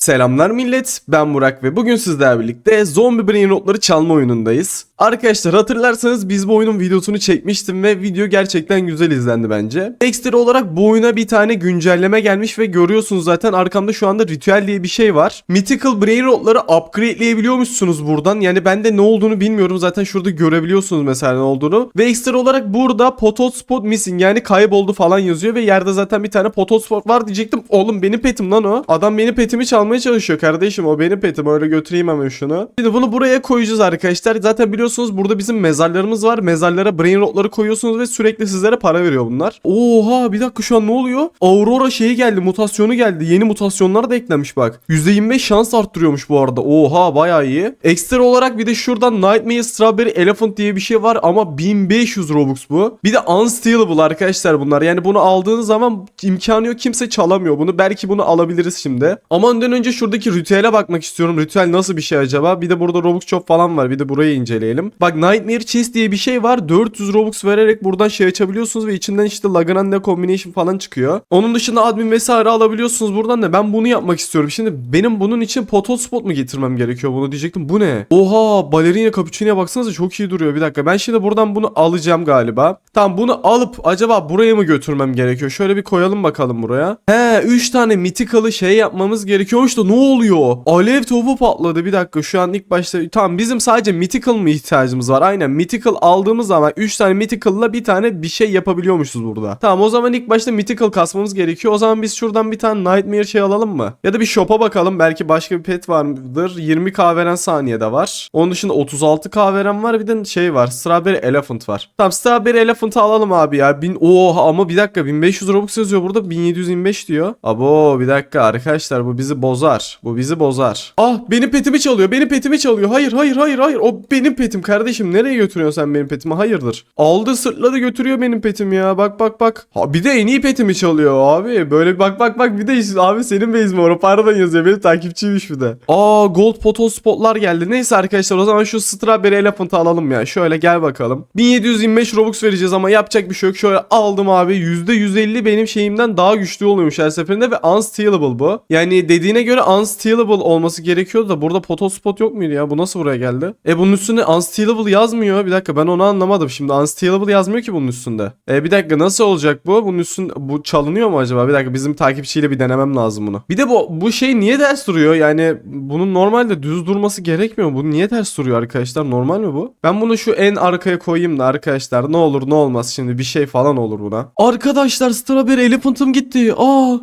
Selamlar millet, ben Burak ve bugün sizlerle birlikte Zombie Brain Rotları çalma oyunundayız. Arkadaşlar hatırlarsanız biz bu oyunun videosunu çekmiştim ve video gerçekten güzel izlendi bence. Ekstra olarak bu oyuna bir tane güncelleme gelmiş ve görüyorsunuz zaten arkamda şu anda ritüel diye bir şey var. Mythical Brain Rotları upgrade'leyebiliyormuşsunuz buradan. Yani ben de ne olduğunu bilmiyorum zaten şurada görebiliyorsunuz mesela ne olduğunu. Ve ekstra olarak burada Potot Spot Missing yani kayboldu falan yazıyor ve yerde zaten bir tane Potot Spot var diyecektim. Oğlum benim petim lan o. Adam benim petimi çalmaya çalışıyor kardeşim o benim petim öyle götüreyim hemen şunu. Şimdi bunu buraya koyacağız arkadaşlar. Zaten biliyorsunuz burada bizim mezarlarımız var. Mezarlara brain rotları koyuyorsunuz ve sürekli sizlere para veriyor bunlar. Oha bir dakika şu an ne oluyor? Aurora şeyi geldi mutasyonu geldi. Yeni mutasyonlar da eklenmiş bak. %25 şans arttırıyormuş bu arada. Oha bayağı iyi. Ekstra olarak bir de şuradan Nightmare Strawberry Elephant diye bir şey var ama 1500 Robux bu. Bir de Unstealable arkadaşlar bunlar. Yani bunu aldığınız zaman imkanı yok kimse çalamıyor bunu. Belki bunu alabiliriz şimdi. Ama ondan önce şuradaki ritüele bakmak istiyorum. Ritüel nasıl bir şey acaba? Bir de burada Robux Shop falan var. Bir de burayı inceleyelim. Bak Nightmare Chest diye bir şey var. 400 Robux vererek buradan şey açabiliyorsunuz ve içinden işte Laganande Combination falan çıkıyor. Onun dışında admin vesaire alabiliyorsunuz buradan da ben bunu yapmak istiyorum. Şimdi benim bunun için Potot Spot mu getirmem gerekiyor bunu diyecektim. Bu ne? Oha balerina cappuccino'ya baksanıza çok iyi duruyor. Bir dakika ben şimdi buradan bunu alacağım galiba. Tamam bunu alıp acaba buraya mı götürmem gerekiyor? Şöyle bir koyalım bakalım buraya. He 3 tane mythical'ı şey yapmamız gerekiyormuş da ne oluyor? Alev topu patladı bir dakika şu an ilk başta tamam bizim sadece mythical mı ihtiyacımız var? Aynen mythical aldığımız zaman 3 tane mythical'la bir tane bir şey yapabiliyormuşuz burada. Tamam o zaman ilk başta mythical kasmamız gerekiyor. O zaman biz şuradan bir tane nightmare şey alalım mı? Ya da bir shop'a bakalım belki başka bir pet vardır. 20 veren saniyede var. Onun dışında 36 veren var bir de şey var. Strawberry Elephant var. Tamam Strawberry Elephant'ı alalım abi ya. Bin, oha ama bir dakika 1500 Robux yazıyor burada 1725 diyor. Abo bir dakika arkadaşlar bu bizi bozar. Bu bizi bozar. Ah benim petimi çalıyor. Benim petimi çalıyor. Hayır hayır hayır hayır. O benim petim kardeşim. Nereye götürüyorsun sen benim petimi? Hayırdır. Aldı sırtladı götürüyor benim petim ya. Bak bak bak. Ha, bir de en iyi petimi çalıyor abi. Böyle bak bak bak bir de işte, abi senin base mi? Pardon yazıyor. Benim takipçiymiş bir de. Aa gold photo spotlar geldi. Neyse arkadaşlar o zaman şu strawberry elephant'ı alalım ya. Şöyle gel bakalım. 1725 Robux vereceğiz ama yapacak bir şey yok. Şöyle aldım abi. %150 benim şeyimden daha güçlü oluyormuş her seferinde ve unstealable bu. Yani dediğine göre unstealable olması gerekiyordu da burada photo spot yok muydu ya? Bu nasıl buraya geldi? E bunun üstünde unstealable yazmıyor. Bir dakika ben onu anlamadım. Şimdi unstealable yazmıyor ki bunun üstünde. E bir dakika nasıl olacak bu? Bunun üstünde bu çalınıyor mu acaba? Bir dakika bizim takipçiyle bir denemem lazım bunu. Bir de bu bu şey niye ters duruyor? Yani bunun normalde düz durması gerekmiyor? Bu niye ters duruyor arkadaşlar? Normal mi bu? Ben bunu şu en arkaya koyayım da arkadaşlar ne olur ne olmaz şimdi bir şey falan olur buna. Arkadaşlar Strawberry Elephant'ım gitti. Aa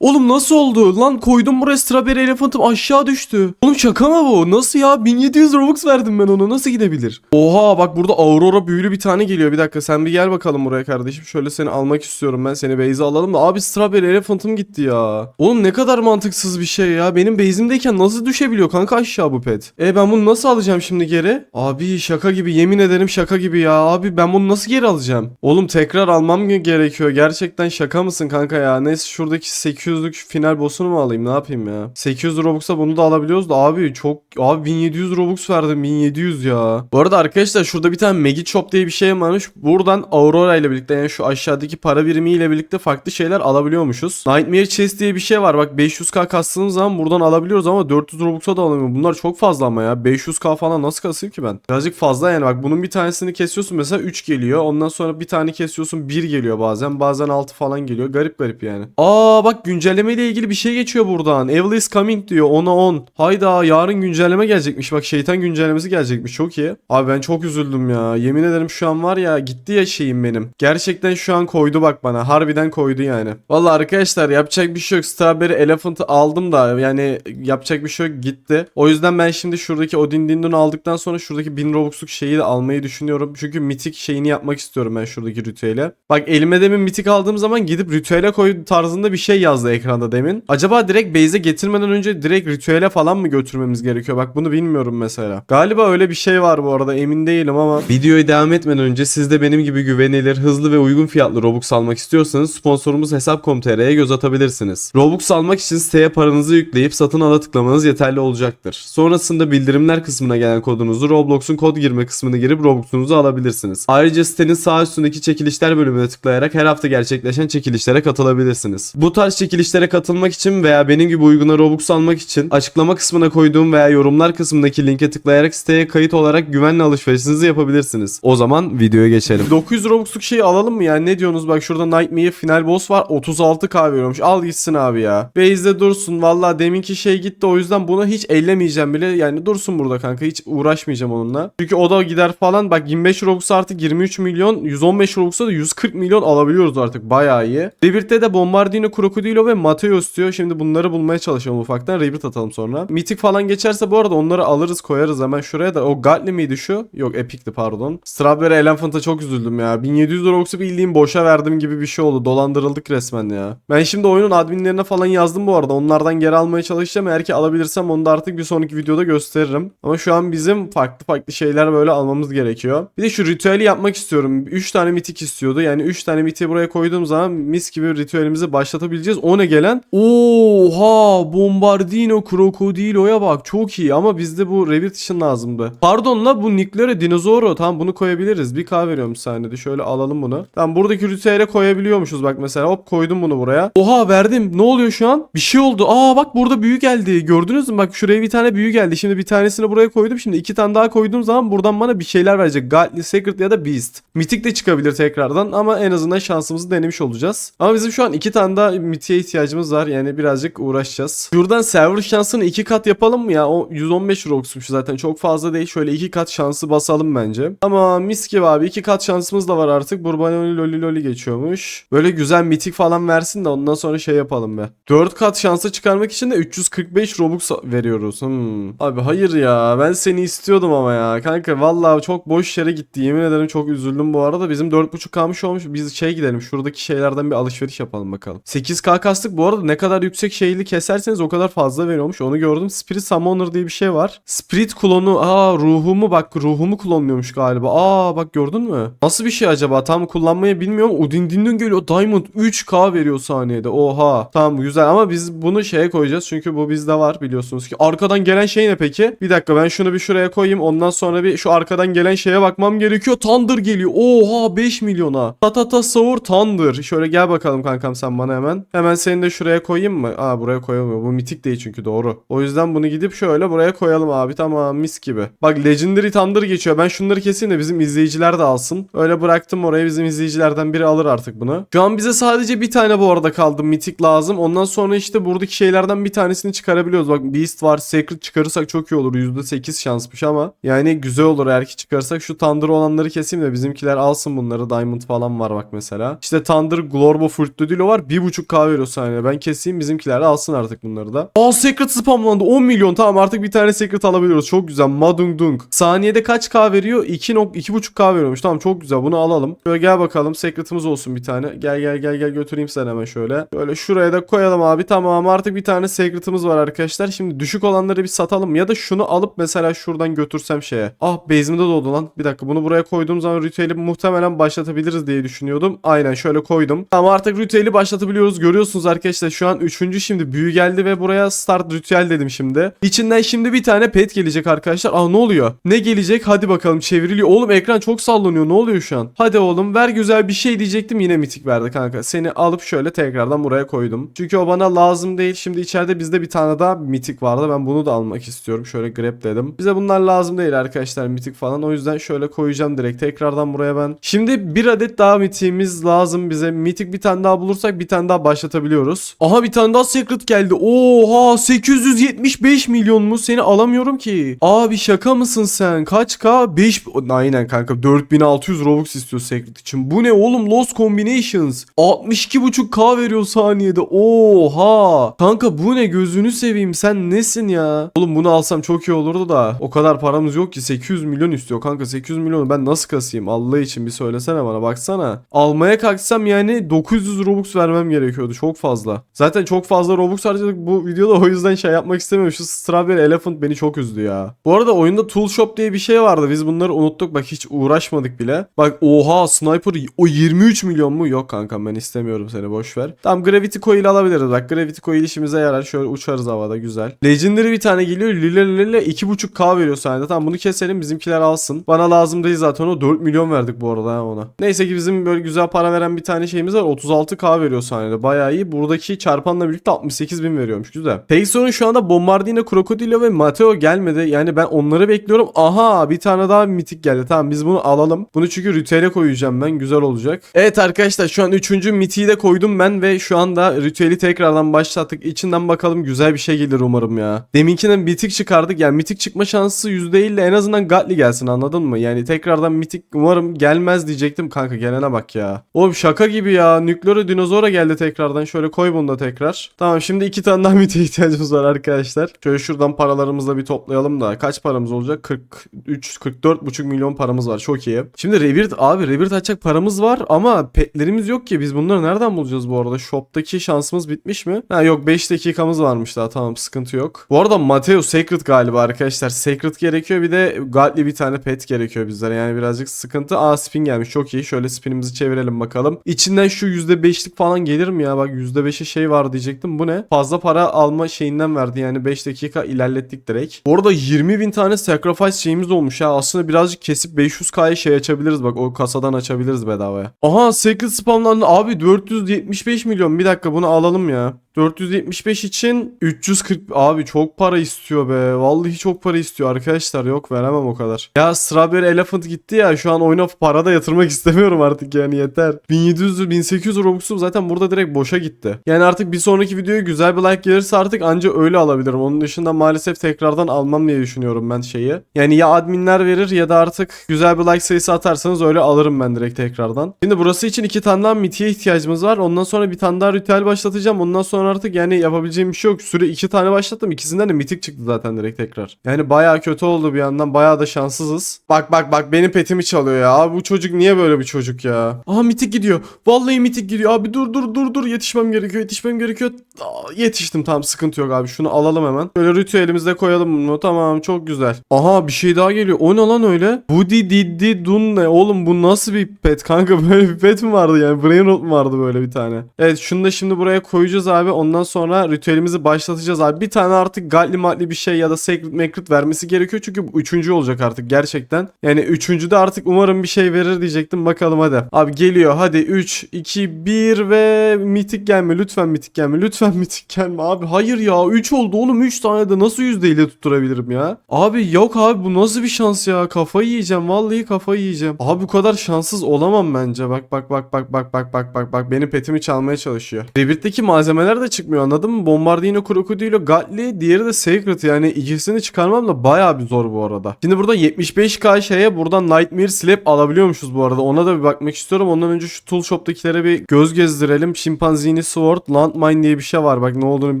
Oğlum nasıl oldu? Lan koydum buraya Strawberry Elephant'ım aşağı düştü. Oğlum şaka mı bu? Nasıl ya? 1700 Robux verdim ben ona. Nasıl gidebilir? Oha bak burada Aurora büyülü bir tane geliyor. Bir dakika sen bir gel bakalım buraya kardeşim. Şöyle seni almak istiyorum ben. Seni base'e alalım da. Abi Strawberry Elephant'ım gitti ya. Oğlum ne kadar mantıksız bir şey ya. Benim base'imdeyken nasıl düşebiliyor kanka aşağı bu pet? E ben bunu nasıl alacağım şimdi geri? Abi şaka gibi yemin ederim şaka gibi ya. Abi ben bunu nasıl geri alacağım? Oğlum tekrar almam gerekiyor. Gerçekten şaka mısın kanka ya? Neyse şuradaki 800'lük final boss'unu mu alayım ne yapayım ya? 800 Robux'a bunu da alabiliyoruz da abi çok abi 1700 Robux verdim 1700 ya. Bu arada arkadaşlar şurada bir tane Megi Shop diye bir şey varmış. Buradan Aurora ile birlikte yani şu aşağıdaki para birimi ile birlikte farklı şeyler alabiliyormuşuz. Nightmare Chest diye bir şey var. Bak 500k kastığımız zaman buradan alabiliyoruz ama 400 Robux'a da alamıyorum. Bunlar çok fazla ama ya. 500k falan nasıl kasayım ki ben? Birazcık fazla yani bak bunun bir tanesini kesiyorsun mesela 3 geliyor. Ondan sonra bir tane kesiyorsun 1 geliyor bazen. Bazen 6 falan geliyor. Garip garip yani. Aa bak güncelleme ile ilgili bir şey geçiyor buradan. Evil is coming diyor. 10'a 10. Hayda yarın güncelleme gelecekmiş. Bak şeytan güncellemesi gelecekmiş. Çok iyi. Abi ben çok üzüldüm ya. Yemin ederim şu an var ya gitti ya şeyim benim. Gerçekten şu an koydu bak bana. Harbiden koydu yani. Vallahi arkadaşlar yapacak bir şey yok. Strawberry Elephant'ı aldım da yani yapacak bir şey yok gitti. O yüzden ben şimdi şuradaki Odin Dindon'u aldıktan sonra şuradaki 1000 Robux'luk şeyi de almayı düşünüyorum. Çünkü mitik şeyini yapmak istiyorum ben şuradaki ritüele. Bak elime demin mitik aldığım zaman gidip ritüele koy tarzında bir şey yazdı ekranda demin. Acaba direkt base'e getirmeden önce direkt ritüele falan mı götürmemiz gerekiyor? Bak bunu bilmiyorum mesela. Galiba öyle bir şey var bu arada emin değilim ama. Videoyu devam etmeden önce siz de benim gibi güvenilir, hızlı ve uygun fiyatlı Robux almak istiyorsanız sponsorumuz Hesap.com.tr'ye göz atabilirsiniz. Robux almak için siteye paranızı yükleyip satın ala tıklamanız yeterli olacaktır. Sonrasında bildirimler kısmına gelen kodunuzu Roblox'un kod girme kısmına girip Robux'unuzu alabilirsiniz. Ayrıca sitenin sağ üstündeki çekilişler bölümüne tıklayarak her hafta gerçekleşen çekilişlere katılabilirsiniz. Bu tarz çekilişler çekilişlere katılmak için veya benim gibi uyguna Robux almak için açıklama kısmına koyduğum veya yorumlar kısmındaki linke tıklayarak siteye kayıt olarak güvenli alışverişinizi yapabilirsiniz. O zaman videoya geçelim. 900 Robux'luk şeyi alalım mı yani ne diyorsunuz? Bak şurada Nightmare final boss var 36k veriyormuş. Al gitsin abi ya. Base'de dursun. Valla deminki şey gitti o yüzden bunu hiç ellemeyeceğim bile. Yani dursun burada kanka hiç uğraşmayacağım onunla. Çünkü o da gider falan. Bak 25 Robux artık 23 milyon. 115 Robux'a da 140 milyon alabiliyoruz artık. Bayağı iyi. Rebirth'te de Bombardino, Crocodilo ve Mateos diyor. Şimdi bunları bulmaya çalışalım ufaktan. Rebirth atalım sonra. Mythic falan geçerse bu arada onları alırız koyarız hemen şuraya da. O Godly miydi şu? Yok Epic'ti pardon. Strawberry Elephant'a çok üzüldüm ya. 1700 Robux'u bildiğim boşa verdim gibi bir şey oldu. Dolandırıldık resmen ya. Ben şimdi oyunun adminlerine falan yazdım bu arada. Onlardan geri almaya çalışacağım. Eğer ki alabilirsem onu da artık bir sonraki videoda gösteririm. Ama şu an bizim farklı farklı şeyler böyle almamız gerekiyor. Bir de şu ritüeli yapmak istiyorum. 3 tane mitik istiyordu. Yani 3 tane mitiği buraya koyduğum zaman mis gibi ritüelimizi başlatabileceğiz. O ne gelen? Oha! Bombardino Crocodilo'ya bak. Çok iyi ama bizde bu Revit için lazımdı. Pardon la bu Nicklere Dinozoro. Tamam bunu koyabiliriz. Bir K veriyorum sahnede. Şöyle alalım bunu. Tamam buradaki ritüele koyabiliyormuşuz bak mesela. Hop koydum bunu buraya. Oha verdim. Ne oluyor şu an? Bir şey oldu. Aa bak burada büyü geldi. Gördünüz mü? Bak şuraya bir tane büyü geldi. Şimdi bir tanesini buraya koydum. Şimdi iki tane daha koyduğum zaman buradan bana bir şeyler verecek. Godly, Secret ya da Beast. Mitik de çıkabilir tekrardan ama en azından şansımızı denemiş olacağız. Ama bizim şu an iki tane daha mitiğe ihtiyacımız var. Yani birazcık uğraşacağız. Şuradan server şansını iki kat yapalım mı ya? O 115 Robux'muş zaten. Çok fazla değil. Şöyle iki kat şansı basalım bence. Ama mis gibi abi. iki kat şansımız da var artık. Burbanoli loli loli geçiyormuş. Böyle güzel mitik falan versin de ondan sonra şey yapalım be. 4 kat şansı çıkarmak için de 345 Robux veriyoruz. Hmm. Abi hayır ya. Ben seni istiyordum ama ya. Kanka vallahi çok boş yere gitti. Yemin ederim çok üzüldüm bu arada. Bizim 4.5 kalmış olmuş. Biz şey gidelim. Şuradaki şeylerden bir alışveriş yapalım bakalım. 8k kastık bu arada ne kadar yüksek şeyli keserseniz o kadar fazla veriyormuş. Onu gördüm. Spirit Summoner diye bir şey var. Spirit klonu. Aa ruhumu bak ruhumu klonluyormuş galiba. Aa bak gördün mü? Nasıl bir şey acaba? Tam kullanmayı bilmiyorum. Udindinden geliyor. Diamond 3k veriyor saniyede. Oha. Tamam güzel ama biz bunu şeye koyacağız. Çünkü bu bizde var biliyorsunuz ki. Arkadan gelen şey ne peki? Bir dakika ben şunu bir şuraya koyayım. Ondan sonra bir şu arkadan gelen şeye bakmam gerekiyor. Thunder geliyor. Oha 5 milyona. Tatata Sour Thunder. Şöyle gel bakalım kankam sen bana hemen. Hemen seni de şuraya koyayım mı? Aa buraya koyamıyor. Bu mitik değil çünkü doğru. O yüzden bunu gidip şöyle buraya koyalım abi. Tamam mis gibi. Bak Legendary Thunder geçiyor. Ben şunları keseyim de bizim izleyiciler de alsın. Öyle bıraktım oraya bizim izleyicilerden biri alır artık bunu. Şu an bize sadece bir tane bu arada kaldı. Mitik lazım. Ondan sonra işte buradaki şeylerden bir tanesini çıkarabiliyoruz. Bak Beast var. Secret çıkarırsak çok iyi olur. %8 şansmış ama. Yani güzel olur eğer ki çıkarsak. Şu Thunder olanları keseyim de bizimkiler alsın bunları. Diamond falan var bak mesela. İşte Thunder Glorbo Fruit Dilo var. 1.5k veriyor saniye. Ben keseyim bizimkiler alsın artık bunları da. Aa Secret spamlandı. 10 milyon. Tamam artık bir tane Secret alabiliyoruz. Çok güzel. Madung Dung. Saniyede kaç k veriyor? 2 2.5k veriyormuş. Tamam çok güzel. Bunu alalım. Şöyle gel bakalım. Secret'ımız olsun bir tane. Gel gel gel gel götüreyim sen hemen şöyle. Böyle şuraya da koyalım abi. Tamam artık bir tane Secret'ımız var arkadaşlar. Şimdi düşük olanları bir satalım. Ya da şunu alıp mesela şuradan götürsem şeye. Ah base'imde doldu lan. Bir dakika bunu buraya koyduğum zaman ritüeli muhtemelen başlatabiliriz diye düşünüyordum. Aynen şöyle koydum. Tamam artık ritüeli başlatabiliyoruz. Görüyorsunuz arkadaşlar şu an 3. şimdi büyü geldi ve buraya start ritüel dedim şimdi. İçinden şimdi bir tane pet gelecek arkadaşlar. Aa ne oluyor? Ne gelecek? Hadi bakalım çevriliyor. Oğlum ekran çok sallanıyor. Ne oluyor şu an? Hadi oğlum ver güzel bir şey diyecektim. Yine mitik verdi kanka. Seni alıp şöyle tekrardan buraya koydum. Çünkü o bana lazım değil. Şimdi içeride bizde bir tane daha mitik vardı. Ben bunu da almak istiyorum. Şöyle grab dedim. Bize bunlar lazım değil arkadaşlar mitik falan. O yüzden şöyle koyacağım direkt. Tekrardan buraya ben. Şimdi bir adet daha mitiğimiz lazım bize. Mitik bir tane daha bulursak bir tane daha başlatabiliyoruz. Aha bir tane daha secret geldi. Oha 875 milyon mu? Seni alamıyorum ki. Abi şaka mısın sen? Kaç k? 5 aynen kanka 4600 Robux istiyor secret için. Bu ne oğlum? Lost Combinations. 62.5k veriyor saniyede. Oha. Kanka bu ne gözünü seveyim sen nesin ya? Oğlum bunu alsam çok iyi olurdu da. O kadar paramız yok ki 800 milyon istiyor kanka 800 milyonu ben nasıl kasayım Allah için bir söylesene bana baksana. Almaya kalksam yani 900 Robux vermem gerekiyordu çok fazla. Zaten çok fazla Robux harcadık bu videoda o yüzden şey yapmak istemiyorum. Şu Strawberry Elephant beni çok üzdü ya. Bu arada oyunda Tool Shop diye bir şey vardı biz bunları unuttuk bak hiç uğraşmadık bile. Bak oha Sniper o 23 milyon mu? Yok kanka ben istemiyorum seni boş ver. Tamam Gravity Coil alabiliriz bak Gravity Coil işimize yarar şöyle uçarız havada güzel. Legendary bir tane geliyor lile lile 2.5k veriyor saniyede tamam bunu keselim bizimkiler alsın. Bana lazım değil zaten o 4 milyon verdik bu arada ona. Neyse ki bizim böyle güzel para veren bir tane şeyimiz var 36k veriyor saniyede bayağı iyi. Hikayeyi buradaki çarpanla birlikte 68 bin veriyormuş. Güzel. Tek sorun şu anda Bombardino, Crocodilo ve Mateo gelmedi. Yani ben onları bekliyorum. Aha bir tane daha mitik geldi. Tamam biz bunu alalım. Bunu çünkü ritüele koyacağım ben. Güzel olacak. Evet arkadaşlar şu an 3. mitiği de koydum ben ve şu anda ritüeli tekrardan başlattık. İçinden bakalım güzel bir şey gelir umarım ya. Deminkinden mitik çıkardık. Yani mitik çıkma şansı %50 ile en azından Gatli gelsin anladın mı? Yani tekrardan mitik umarım gelmez diyecektim. Kanka gelene bak ya. Oğlum şaka gibi ya. Nükleero dinozora geldi tekrardan. Şöyle koy bunu da tekrar. Tamam şimdi iki tane daha mite ihtiyacımız var arkadaşlar. Şöyle şuradan paralarımızla bir toplayalım da. Kaç paramız olacak? 43, 44 buçuk milyon paramız var. Çok iyi. Şimdi Rebirth abi Rebirth açacak paramız var ama petlerimiz yok ki. Biz bunları nereden bulacağız bu arada? Shop'taki şansımız bitmiş mi? Ha yok 5 dakikamız varmış daha. Tamam sıkıntı yok. Bu arada Mateo Sacred galiba arkadaşlar. Sacred gerekiyor bir de Godly bir tane pet gerekiyor bizlere. Yani birazcık sıkıntı. Aa spin gelmiş. Çok iyi. Şöyle spinimizi çevirelim bakalım. İçinden şu %5'lik falan gelir mi ya? Bak %5'e şey var diyecektim. Bu ne? Fazla para alma şeyinden verdi. Yani 5 dakika ilerlettik direkt. Bu arada 20 bin tane sacrifice şeyimiz olmuş ya. Aslında birazcık kesip 500k'ya şey açabiliriz. Bak o kasadan açabiliriz bedavaya. Aha Sacred spamlandı. Abi 475 milyon. Bir dakika bunu alalım ya. 475 için 340 abi çok para istiyor be. Vallahi çok para istiyor arkadaşlar. Yok veremem o kadar. Ya Strawberry Elephant gitti ya. Şu an oyuna para da yatırmak istemiyorum artık yani yeter. 1700 1800 Robux'um zaten burada direkt boşa gitti. Yani artık bir sonraki videoya güzel bir like gelirse artık anca öyle alabilirim. Onun dışında maalesef tekrardan almam diye düşünüyorum ben şeyi. Yani ya adminler verir ya da artık güzel bir like sayısı atarsanız öyle alırım ben direkt tekrardan. Şimdi burası için iki tane daha mitiye ihtiyacımız var. Ondan sonra bir tane daha ritüel başlatacağım. Ondan sonra artık yani yapabileceğim bir şey yok. Süre iki tane başlattım. İkisinden de mitik çıktı zaten direkt tekrar. Yani bayağı kötü oldu bir yandan. Bayağı da şanssızız. Bak bak bak benim petimi çalıyor ya. Abi bu çocuk niye böyle bir çocuk ya? Aha mitik gidiyor. Vallahi mitik gidiyor. Abi dur dur dur dur yetişmem gerekiyor. Yetişmem gerekiyor. Aa, yetiştim tamam sıkıntı yok abi. Şunu alalım hemen. Böyle ritüelimizde koyalım bunu. Tamam çok güzel. Aha bir şey daha geliyor. O ne lan öyle? Budi Diddi Dun ne? Oğlum bu nasıl bir pet kanka? Böyle bir pet mi vardı yani? Brain rot mu vardı böyle bir tane? Evet şunu da şimdi buraya koyacağız abi. Ondan sonra ritüelimizi başlatacağız abi. Bir tane artık galli matli bir şey ya da sacred macred vermesi gerekiyor. Çünkü üçüncü olacak artık gerçekten. Yani üçüncü de artık umarım bir şey verir diyecektim. Bakalım hadi. Abi geliyor. Hadi 3, 2, 1 ve mitik gelme. Lütfen mitik gelme. Lütfen mitik gelme abi. Hayır ya 3 oldu oğlum. 3 tane de nasıl yüzdeyle tutturabilirim ya? Abi yok abi bu nasıl bir şans ya? Kafayı yiyeceğim. Vallahi kafayı yiyeceğim. Abi bu kadar şanssız olamam bence. Bak bak bak bak bak bak bak bak bak. Benim petimi çalmaya çalışıyor. Rebirth'teki malzemeler de çıkmıyor anladın mı? Bombardino, Crocodilo, Gatli, diğeri de Sacred yani ikisini çıkarmam da bayağı bir zor bu arada. Şimdi burada 75k şeye buradan Nightmare Slap alabiliyormuşuz bu arada. Ona da bir bakmak istiyorum. Ondan önce şu Tool Shop'takilere bir göz gezdirelim. Şimpanzini Sword, Landmine diye bir şey var. Bak ne olduğunu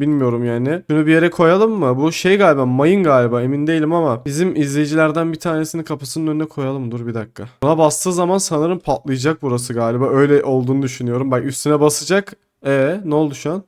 bilmiyorum yani. Şunu bir yere koyalım mı? Bu şey galiba mayın galiba emin değilim ama bizim izleyicilerden bir tanesini kapısının önüne koyalım. Dur bir dakika. Buna bastığı zaman sanırım patlayacak burası galiba. Öyle olduğunu düşünüyorum. Bak üstüne basacak. E ne oldu şu an?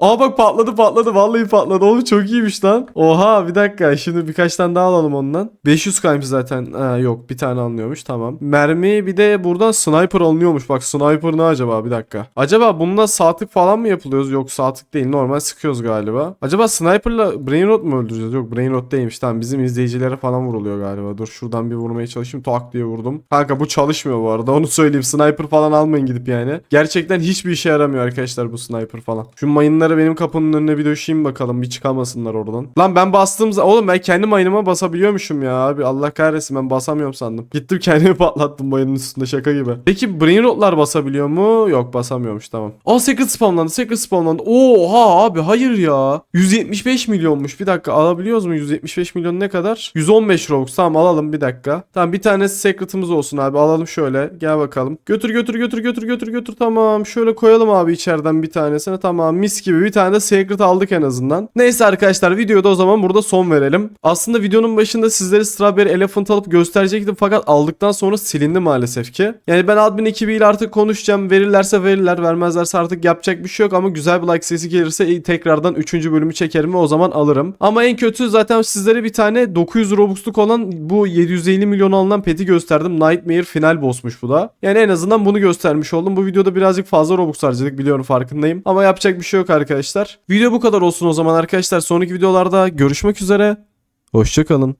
Aa bak patladı patladı vallahi patladı oğlum çok iyiymiş lan. Oha bir dakika şimdi birkaç tane daha alalım ondan. 500 kaymış zaten. Ha, yok bir tane alınıyormuş tamam. Mermi bir de buradan sniper alınıyormuş. Bak sniper ne acaba bir dakika. Acaba bununla saatlik falan mı yapılıyoruz? Yok saatlik değil normal sıkıyoruz galiba. Acaba sniperla brain rot mu öldüreceğiz? Yok brain rot değilmiş tamam bizim izleyicilere falan vuruluyor galiba. Dur şuradan bir vurmaya çalışayım. Tak diye vurdum. Kanka bu çalışmıyor bu arada onu söyleyeyim. Sniper falan almayın gidip yani. Gerçekten hiçbir işe yaramıyor arkadaşlar bu sniper falan. Şu mayınları benim kapının önüne bir döşeyim bakalım bir çıkamasınlar oradan. Lan ben bastığım zaman oğlum ben kendi mayınıma basabiliyormuşum ya abi Allah kahretsin ben basamıyorum sandım. Gittim kendimi patlattım mayının üstünde şaka gibi. Peki brain rotlar basabiliyor mu? Yok basamıyormuş tamam. Aa secret spamlandı secret spamlandı. Oha abi hayır ya. 175 milyonmuş bir dakika alabiliyoruz mu 175 milyon ne kadar? 115 Robux tamam alalım bir dakika. Tamam bir tane secret'ımız olsun abi alalım şöyle gel bakalım. Götür götür götür götür götür götür tamam şöyle koyalım abi içeriden bir tanesini tamam mis gibi bir tane de secret aldık en azından. Neyse arkadaşlar videoda o zaman burada son verelim. Aslında videonun başında sizlere Strawberry Elephant alıp gösterecektim fakat aldıktan sonra silindi maalesef ki. Yani ben admin ekibiyle artık konuşacağım. Verirlerse verirler vermezlerse artık yapacak bir şey yok ama güzel bir like sesi gelirse tekrardan 3. bölümü çekerim ve o zaman alırım. Ama en kötü zaten sizlere bir tane 900 Robux'luk olan bu 750 milyon alınan peti gösterdim. Nightmare final boss'muş bu da. Yani en azından bunu göstermiş oldum. Bu videoda birazcık fazla Robux harcadık biliyorum farkındayım. Ama yapacak bir şey yok arkadaşlar. Video bu kadar olsun o zaman arkadaşlar. Sonraki videolarda görüşmek üzere. Hoşçakalın.